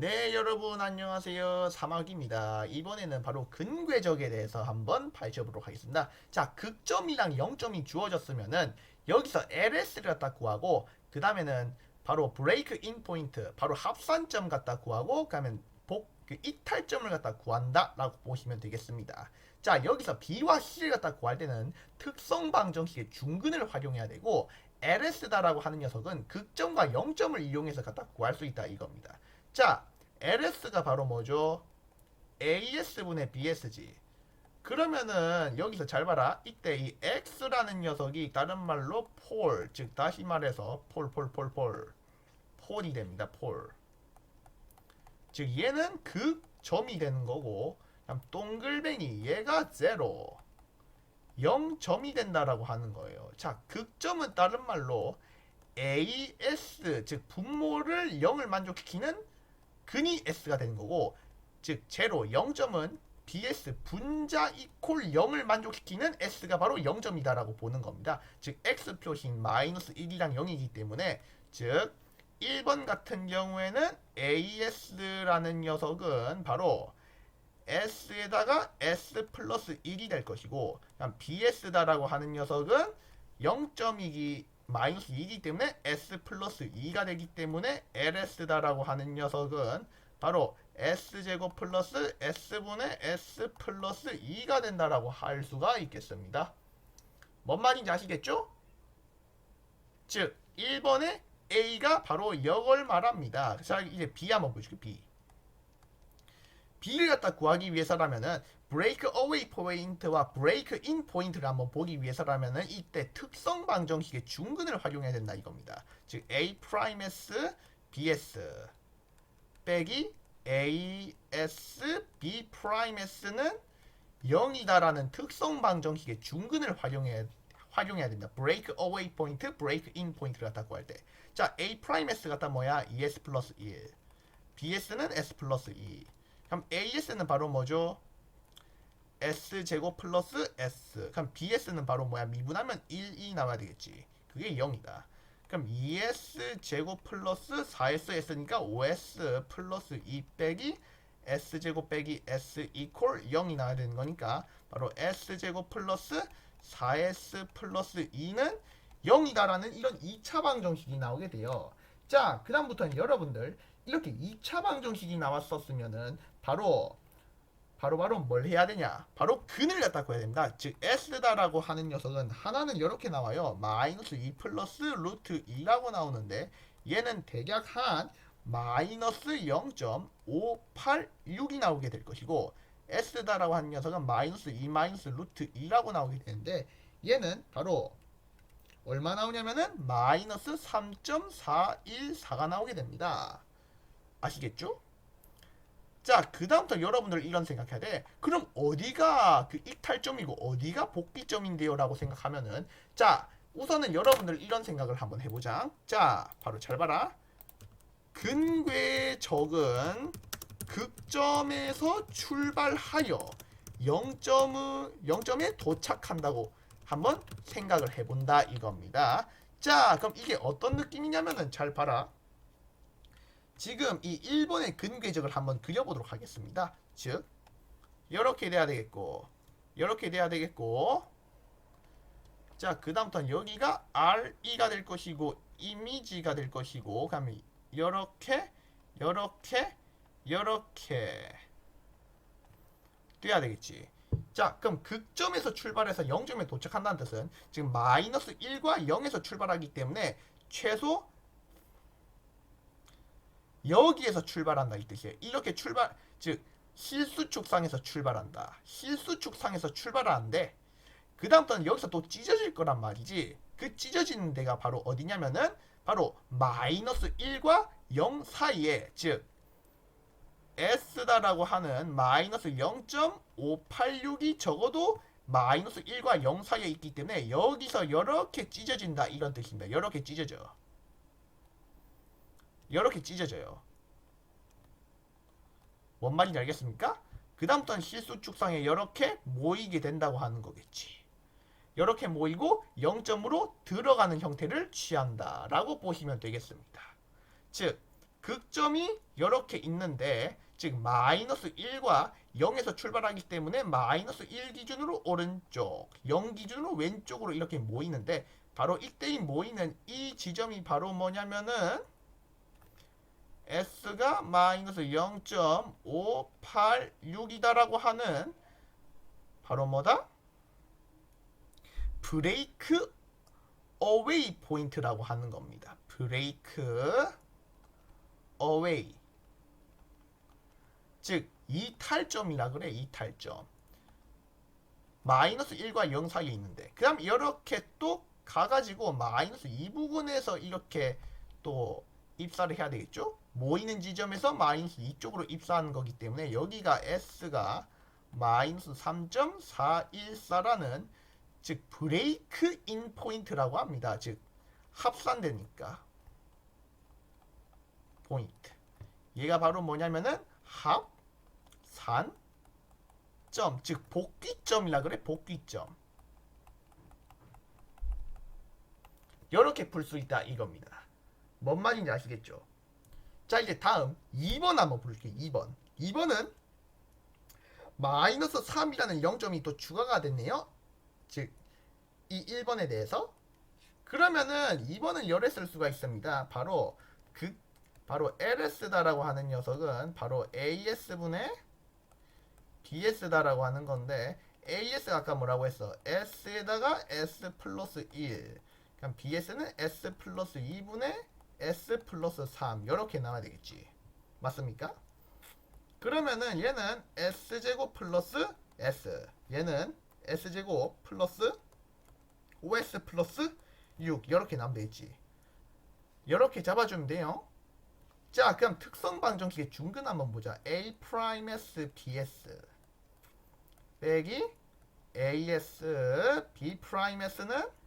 네, 여러분 안녕하세요. 사막입니다. 이번에는 바로 근궤적에 대해서 한번 밝혀보도록 하겠습니다. 자, 극점이랑 0점이 주어졌으면은 여기서 LS를 갖다 구하고 그 다음에는 바로 브레이크 인 포인트, 바로 합산점 갖다 구하고 그러면 복, 그 이탈점을 갖다 구한다 라고 보시면 되겠습니다. 자, 여기서 B와 C를 갖다 구할 때는 특성 방정식의 중근을 활용해야 되고 LS다라고 하는 녀석은 극점과 0점을 이용해서 갖다 구할 수 있다 이겁니다. 자, LS가 바로 뭐죠? AS분의 BS지. 그러면은 여기서 잘 봐라. 이때 이 X라는 녀석이 다른 말로 폴, 즉 다시 말해서 폴, 폴, 폴, 폴, 폴이 됩니다. 폴. 즉 얘는 극점이 되는 거고, 동글뱅이 얘가 제로, 0점이 된다라고 하는 거예요. 자, 극점은 다른 말로 AS, 즉 분모를 0을 만족시키는 근이 S가 되는 거고 즉 제로 0점은 BS 분자 이콜 0을 만족시키는 S가 바로 0점이다라고 보는 겁니다. 즉 X 표신 마이너스 1이랑 0이기 때문에 즉 1번 같은 경우에는 AS라는 녀석은 바로 S에다가 S 플러스 1이 될 것이고 BS다라고 하는 녀석은 0점이기 마이너스 2이기 때문에 S 플러스 2가 되기 때문에 LS다라고 하는 녀석은 바로 S제곱 플러스 S분의 S 플러스 2가 된다라고 할 수가 있겠습니다. 뭔 말인지 아시겠죠? 즉 1번의 A가 바로 이걸 말합니다. 자 이제 B 한번 보여줄게요. B. B를 갖다 구하기 위해서라면은 브레이크 어웨이 포인트와 브레이크 인 포인트를 한번 보기 위해서라면은 이때 특성 방정식의 중근을 활용해야 된다 이겁니다. 즉 A 프라임S BS 빼기 AS B 프라임S는 0이다라는 특성 방정식의 중근을 활용해 활용해야 된다. 브레이크 어웨이 포인트, 브레이크 인 포인트를 갖다 구할 때. 자, A 프라임S 갖다 뭐야? ES 플러스 1. BS는 S 플러스 2. 그럼 AS는 바로 뭐죠? S 제곱 플러스 S. 그럼 BS는 바로 뭐야? 미분하면 1, 2 나와야 되겠지. 그게 0이다. 그럼 2S 제곱 플러스 4SS니까 5S 플러스 2 빼기 S 제곱 빼기 S 이퀄 0이 나와야 되는 거니까 바로 S 제곱 플러스 4S 플러스 2는 0이다라는 이런 2차 방정식이 나오게 돼요. 자, 그 다음부터는 여러분들 이렇게 2차 방정식이 나왔었으면은 바로 바로 바로 뭘 해야 되냐? 바로 근을 갖다 구해야 됩니다. 즉 S다라고 하는 녀석은 하나는 이렇게 나와요. 마이너스 2 플러스 루트 2라고 나오는데 얘는 대략 한 마이너스 0.586이 나오게 될 것이고 S다라고 하는 녀석은 마이너스 2 마이너스 루트 2라고 나오게 되는데 얘는 바로 얼마 나오냐면은 마이너스 3.414가 나오게 됩니다. 아시겠죠? 자, 그 다음부터 여러분들 이런 생각해야 돼. 그럼 어디가 그 이탈점이고 어디가 복귀점인데요? 라고 생각하면은 자, 우선은 여러분들 이런 생각을 한번 해보자. 자, 바로 잘 봐라. 근궤적은 극점에서 출발하여 0점을 0점에 도착한다고 한번 생각을 해본다 이겁니다. 자, 그럼 이게 어떤 느낌이냐면은 잘 봐라. 지금 이 1번의 근궤적을 한번 그려보도록 하겠습니다. 즉, 이렇게 돼야 되겠고, 이렇게 돼야 되겠고, 자, 그 다음부터는 여기가 RE가 될 것이고, 이미지가 될 것이고, 그다음에 이렇게, 이렇게, 이렇게 돼야 되겠지. 자, 그럼 극점에서 출발해서 0점에 도착한다는 뜻은 지금 마이너스 1과 0에서 출발하기 때문에 최소 여기에서 출발한다 이 뜻이에요. 이렇게 출발 즉 실수축상에서 출발한다. 실수축상에서 출발하는데 그 다음부터는 여기서 또 찢어질 거란 말이지. 그 찢어지는 데가 바로 어디냐면은 바로 마이너스 1과 0 사이에 즉 S다라고 하는 마이너스 0.586이 적어도 마이너스 1과 0 사이에 있기 때문에 여기서 이렇게 찢어진다 이런 뜻입니다. 이렇게 찢어져. 이렇게 찢어져요. 뭔 말인지 알겠습니까? 그 다음부터는 실수 축상에 이렇게 모이게 된다고 하는 거겠지. 이렇게 모이고 0점으로 들어가는 형태를 취한다라고 보시면 되겠습니다. 즉 극점이 이렇게 있는데 즉 마이너스 1과 0에서 출발하기 때문에 마이너스 1 기준으로 오른쪽 0 기준으로 왼쪽으로 이렇게 모이는데 바로 이때이 모이는 이 지점이 바로 뭐냐면은 S가 마이너스 0.586이다라고 하는 바로 뭐다? 브레이크 어웨이 포인트라고 하는 겁니다. 브레이크 어웨이 즉 이탈점이라 그래 이탈점 마이너스 1과 0 사이에 있는데 그 다음 이렇게 또 가가지고 마이너스 2 부근에서 이렇게 또 입사를 해야 되겠죠? 모이는 지점에서 마이너스 2쪽으로 입사하는 거기 때문에 여기가 S가 마이너스 3.414라는 즉 브레이크 인 포인트라고 합니다. 즉 합산되니까. 포인트. 얘가 바로 뭐냐면은 합산 점, 즉 복귀점이라 그래 복귀점. 이렇게 풀 수 있다 이겁니다. 뭔 말인지 아시겠죠? 자 이제 다음 2번 한번 볼게요. 2번. 2번은 마이너스 3이라는 0점이 또 추가가 됐네요. 즉 이 1번에 대해서 그러면은 2번은 열에 쓸 수가 있습니다. 바로 그 바로 LS다라고 하는 녀석은 바로 AS분의 BS다라고 하는 건데 AS가 아까 뭐라고 했어? S에다가 S 플러스 1 그럼 BS는 S 플러스 2분의 S 플러스 3 이렇게 나와야 되겠지. 맞습니까? 그러면은 얘는 S제곱 플러스 S. 얘는 S제곱 플러스 OS 플러스 6 이렇게 나오면 되겠지. 이렇게 잡아주면 돼요. 자 그럼 특성 방정식의 중근 한번 보자. A S BS 빼기 AS B S는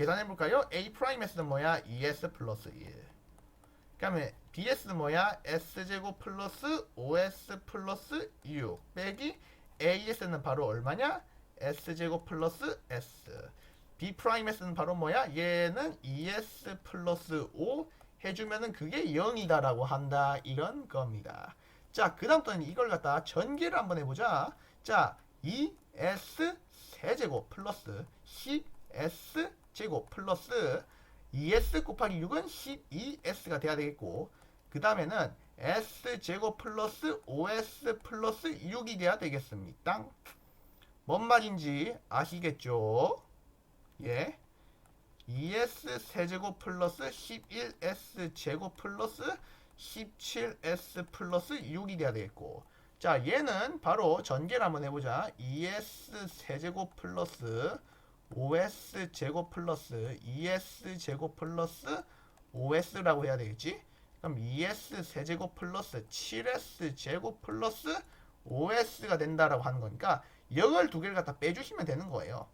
계산해 볼까요? A 프라임 S는 뭐야? ES 플러스 1. 그 다음에 BS는 뭐야? S 제곱 플러스 OS 플러스 6 빼기 AS는 바로 얼마냐? S 제곱 플러스 S. B 프라임 S는 바로 뭐야? 얘는 ES 플러스 5 해주면은 그게 0이다라고 한다 이런 겁니다. 자, 그 다음부터는 이걸 갖다 전개를 한번 해보자. 자, 2s 세제곱 플러스 10s 제곱 플러스 2s 곱하기 6은 12s가 돼야 되겠고 그 다음에는 s 제곱 플러스 5s 플러스 6이 돼야 되겠습니다. 뭔 말인지 아시겠죠? 예. 2s 세제곱 플러스 11s 제곱 플러스 17s 플러스 6이 돼야 되겠고 자 얘는 바로 전개를 한번 해보자 2s 세제곱 플러스 5s 제곱 플러스 2s 제곱 플러스 5s라고 해야 되겠지? 그럼 2s 세제곱 플러스 7s 제곱 플러스 5s가 된다라고 하는 거니까 이걸 두 개를 갖다 빼주시면 되는 거예요.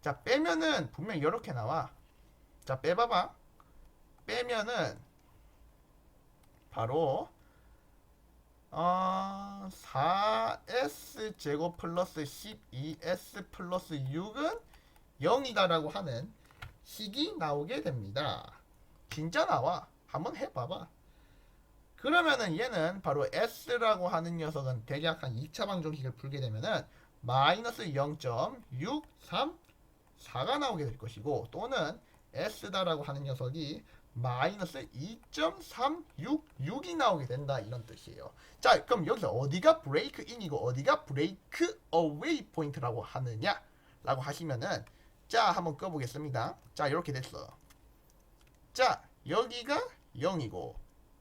자 빼면은 분명 이렇게 나와. 자 빼봐봐. 빼면은 바로 어, 4s 제곱 플러스 12s 플러스 6은 0이다라고 하는 식이 나오게 됩니다. 진짜 나와. 한번 해봐봐. 그러면은 얘는 바로 s라고 하는 녀석은 대략 한 2차 방정식을 풀게 되면은 마이너스 0.634가 나오게 될 것이고 또는 s다라고 하는 녀석이 마이너스 2.366이 나오게 된다 이런 뜻이에요. 자 그럼 여기서 어디가 브레이크 인이고 어디가 브레이크 어웨이 포인트라고 하느냐 라고 하시면은 자 한번 꺼보겠습니다. 자 이렇게 됐어. 자 여기가 0이고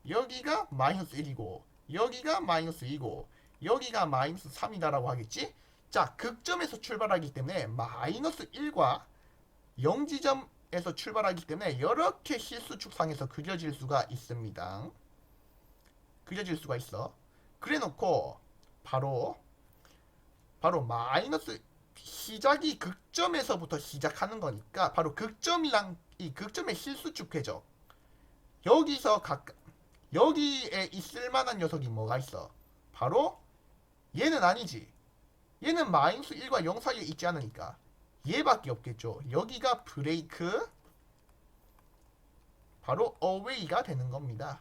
여기가 마이너스 1이고 여기가 마이너스 2고 여기가 마이너스 3이다 라고 하겠지? 자 극점에서 출발하기 때문에 마이너스 1과 0지점 에서 출발하기 때문에 이렇게 실수축상에서 그려질 수가 있습니다. 그려질 수가 있어. 그래놓고 바로 바로 마이너스 시작이 극점에서부터 시작하는 거니까 바로 극점이랑 이 극점의 실수축 궤적 여기서 각 여기에 있을 만한 녀석이 뭐가 있어? 바로 얘는 아니지. 얘는 마이너스 1과 0 사이에 있지 않으니까 얘밖에 없겠죠. 여기가 브레이크 바로 away가 되는 겁니다.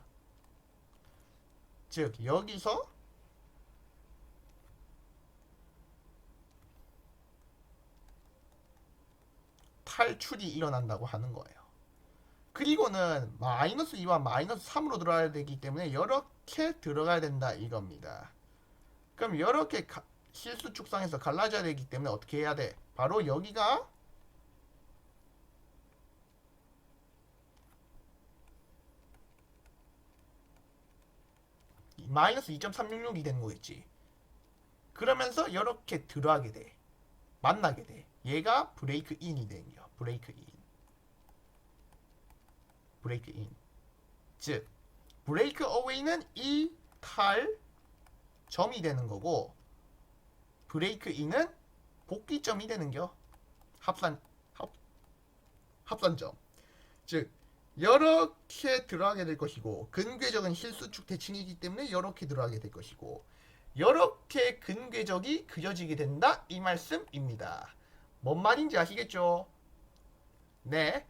즉 여기서 탈출이 일어난다고 하는 거예요. 그리고는 마이너스 2와 마이너스 3으로 들어가야 되기 때문에 이렇게 들어가야 된다 이겁니다. 그럼 이렇게 가- 실수 축상에서 갈라져야 되기 때문에 어떻게 해야 돼? 바로 여기가 마이너스 2.366이 되는 거겠지. 그러면서 이렇게 들어가게 돼. 만나게 돼. 얘가 브레이크 인이 되는 거. 브레이크 인. 브레이크 인. 즉 브레이크 어웨이는 이탈 점이 되는 거고 브레이크 인은 복귀점이 되는겨. 합산 합 합산점. 즉 이렇게 들어가게 될 것이고 근궤적은 실수축 대칭이기 때문에 이렇게 들어가게 될 것이고 이렇게 근궤적이 그려지게 된다 이 말씀입니다. 뭔 말인지 아시겠죠? 네.